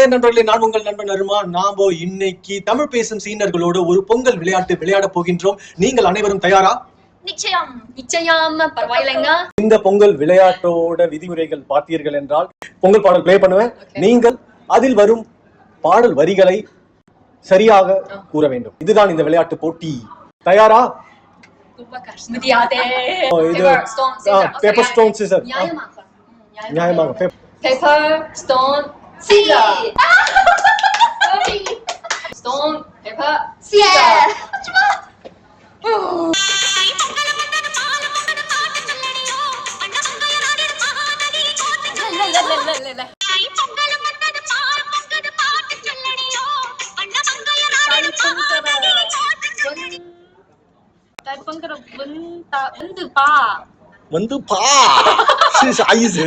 நேர் நண்பர்களே நான் உங்கள் நண்பன் அருமா. நாமோ இன்னைக்கு தமிழ் பேசும் சீனர்களோடு ஒரு பொங்கல் விளையாட்டு விளையாட போகின்றோம். நீங்கள் அனைவரும் தயாரா? நிச்சயம். நிச்சயம். பரவாயில்லைங்க. இந்த பொங்கல் விளையாட்டோட விதிமுறைகள் பார்த்தீர்கள் என்றால் பொங்கல் பாடல் ப்ளே பண்ணுவேன். நீங்கள் அதில் வரும் பாடல் வரிகளை சரியாக கூற வேண்டும். இதுதான் இந்த விளையாட்டு போட்டி. தயாரா? இது. பேப்பர். ஸ்டோன் சிசர் நியாயமாக ம், நியாயமாக Pep- Paper, stone, scissor. Stone, paper, scissor. இல்ல, இல்ல, இல்ல, இல்ல, இல்ல, இல்ல. தைப்பொங்கல் வந்து- வந்து பா வந்து பா是啥意思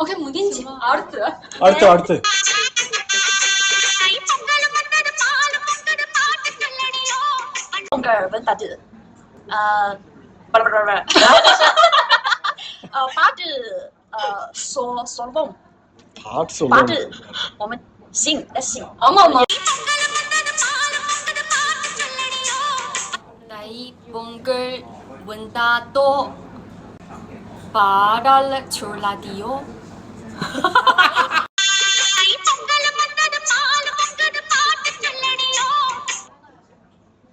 ஓகே முடிஞ்சு அடுத்து அடுத்து அடுத்து பொங்கல் வந்தது ஆஹ் பல பல பல ஆஹ் பாட்டு ஆஹ் சொ சொல்வோம் பாட்டு பாட்டு சொல்லுங்க 我们 sing let's sing ஆமா ஆமா தை பொங்கல் வந்தாதோ பாடல் சொல்லாதியோ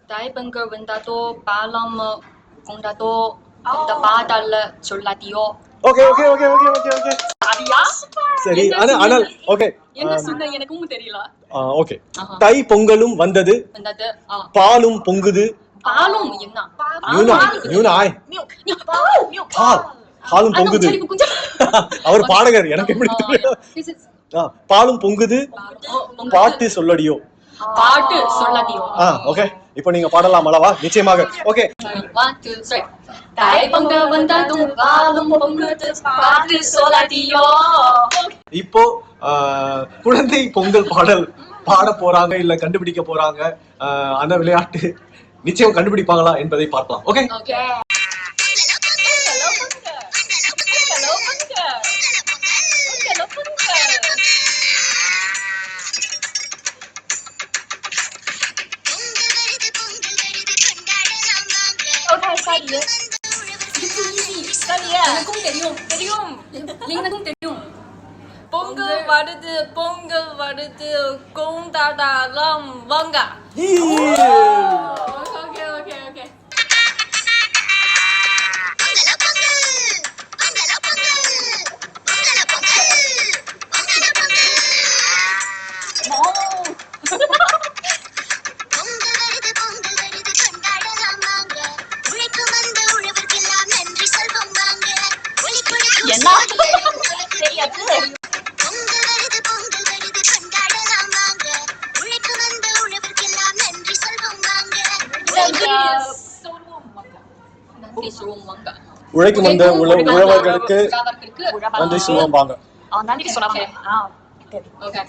தை பொங்கல் வந்தாதோ பாலம் கொண்டாதோ இந்த பாடல் சொல்லாதியோ. Okay okay okay okay okay okay சரியா சரி ஆனா ஆனால்? ஓகே என்ன சொன்ன? எனக்கும் தெரியல. ஓகே. தை பொங்கலும் வந்தது. பாலும் பொங்குது. பாலும் என்ன? பால். பாலும் பொங்குது. அவர் பாடகர் எனக்கு எப்படி பாலும் பொங்குது. பாட்டு சொல்லடியோ. பாட்டு சொல்லாதியோ ஆ ஓகே. இப்போ நீங்க பாடலாம் அல்லவா? நிச்சயமாக. ஓகே. இப்போ குழந்தை பொங்கல் பாடல் பாட போறாங்க இல்ல கண்டுபிடிக்க போறாங்க அந்த விளையாட்டு நிச்சயம் கண்டுபிடிப்பாங்களா என்பதை பார்க்கலாம். ஓகே? எனக்கும் தெரியும் தெரியும் எனக்கும் தெரியும் பொங்கல் வருது பொங்கல் வருது கொண்டாடலாம் வாங்க உழைக்கும் வந்த உழ- உழவர்களுக்கு நன்றி சொல்லுவோம் வாங்க. நன்றி சொல்லலாம் ஓகே.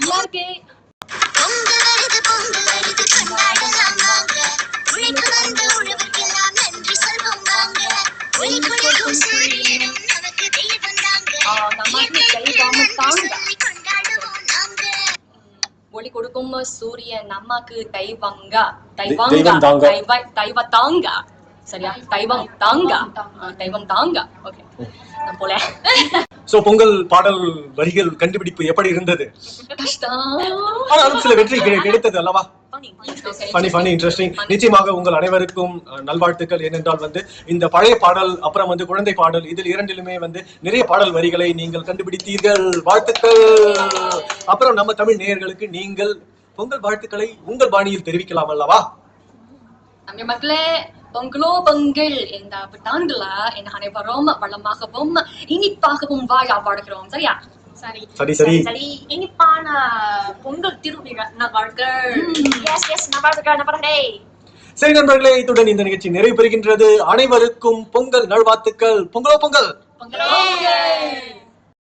நமக்கு ஒளி கொடுக்கும் சூரியன் நமக்கு தெய்வங்க தெய்வங்க. தெய்வ தெய்வ தாங்க சரியா? தெய்வம் தாங்க. தெய்வம் தாங்க. ஓகே. நான் போல. சோ பொங்கல் பாடல் வரிகள் கண்டுபிடிப்பு எப்படி இருந்தது? ஆனாலும் சில வெற்றி கிடை- கிடைத்தது அல்லவா? ஃபனி ஃபனி இன்ட்ரெஸ்டிங் நிச்சயமாக உங்கள் அனைவருக்கும் நல்வாழ்த்துக்கள். ஏனென்றால் வந்து இந்த பழைய பாடல் அப்புறம் வந்து குழந்தை பாடல் இதில் இரண்டிலுமே வந்து நிறைய பாடல் வரிகளை நீங்கள் கண்டுபிடித்தீர்கள். வாழ்த்துக்கள். அப்புறம் நம்ம தமிழ் நேயர்களுக்கு நீங்கள் பொங்கல் வாழ்த்துக்களை உங்கள் பாணியில் தெரிவிக்கலாம் அல்லவா? மக்களே பொங்கலோ பொங்கல் இந்த புத்தாண்டுல என் அனைவரும் வளமாகவும் இனிப்பாகவும் வாழ வாழ்கிறோம். சரியா? சரி. சரி சரி. இனிப்பான பொங்கல் திருவிழா நகர்கள் எஸ் எஸ் நகர்கள் நபர்களே சரி நண்பர்களே இத்துடன் இந்த நிகழ்ச்சி நிறைவு பெறுகின்றது. அனைவருக்கும் பொங்கல் நல்வாழ்த்துக்கள். பொங்கல். பொங்கலோ பொங்கல்.